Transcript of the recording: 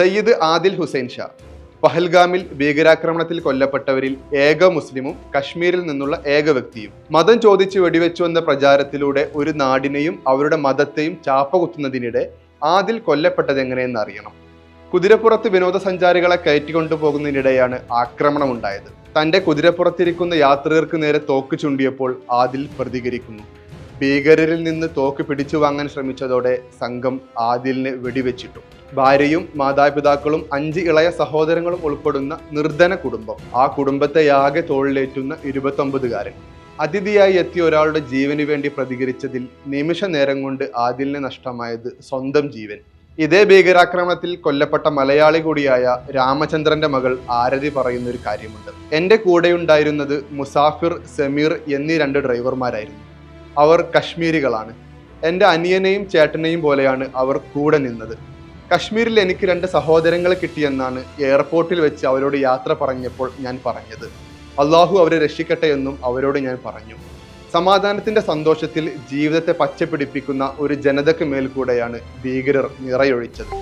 സയ്യിദ് ആദിൽ ഹുസൈൻ ഷാ പഹൽഗാമിൽ ഭീകരാക്രമണത്തിൽ കൊല്ലപ്പെട്ടവരിൽ ഏക മുസ്ലിമും കശ്മീരിൽ നിന്നുള്ള ഏക വ്യക്തിയും. മതം ചോദിച്ച് വെടിവെച്ചു എന്ന പ്രചാരത്തിലൂടെ ഒരു നാടിനെയും അവരുടെ മതത്തെയും ചാപ്പ കുത്തുന്നതിനിടെ ആദിൽ കൊല്ലപ്പെട്ടത് എങ്ങനെയെന്ന് അറിയണം. കുതിരപ്പുറത്ത് വിനോദസഞ്ചാരികളെ കയറ്റിക്കൊണ്ടുപോകുന്നതിനിടെയാണ് ആക്രമണമുണ്ടായത്. തന്റെ കുതിരപ്പുറത്തിരിക്കുന്ന യാത്രികർക്ക് നേരെ തോക്ക് ചൂണ്ടിയപ്പോൾ ആദിൽ പ്രതികരിക്കുന്നു. ഭീകരരിൽ നിന്ന് തോക്ക് പിടിച്ചു വാങ്ങാൻ ശ്രമിച്ചതോടെ സംഘം ആദിലിന് വെടിവെച്ചിട്ടു. ഭാര്യയും മാതാപിതാക്കളും അഞ്ച് ഇളയ സഹോദരങ്ങളും ഉൾപ്പെടുന്ന നിർധന കുടുംബം. ആ കുടുംബത്തെ ആകെ തോളിലേറ്റുന്ന ഇരുപത്തൊമ്പതുകാരൻ അതിഥിയായി എത്തിയ ഒരാളുടെ ജീവന് വേണ്ടി പ്രതികരിച്ചതിൽ നിമിഷ നേരം കൊണ്ട് ആദിലിന് നഷ്ടമായത് സ്വന്തം ജീവൻ. ഇതേ ഭീകരാക്രമണത്തിൽ കൊല്ലപ്പെട്ട മലയാളി കൂടിയായ രാമചന്ദ്രന്റെ മകൾ ആരതി പറയുന്ന ഒരു കാര്യമുണ്ട്. എന്റെ കൂടെയുണ്ടായിരുന്നത് മുസാഫിർ സമീർ എന്നീ രണ്ട് ഡ്രൈവർമാരായിരുന്നു. അവർ കശ്മീരികളാണ്. എന്റെ അനിയനെയും ചേട്ടനെയും പോലെയാണ് അവർ കൂടെ നിന്നത്. കശ്മീരിൽ എനിക്ക് രണ്ട് സഹോദരങ്ങളെ കിട്ടിയെന്നാണ് എയർപോർട്ടിൽ വെച്ച് അവരോട് യാത്ര പറഞ്ഞപ്പോൾ ഞാൻ പറഞ്ഞത്. അള്ളാഹു അവരെ രക്ഷിക്കട്ടെ എന്നും അവരോട് ഞാൻ പറഞ്ഞു. സമാധാനത്തിന്റെ സന്തോഷത്തിൽ ജീവിതത്തെ പച്ചപിടിപ്പിക്കുന്ന ഒരു ജനതയ്ക്ക് മേൽ കൂടെയാണ് ഭീകരർ നിറയൊഴിച്ചത്.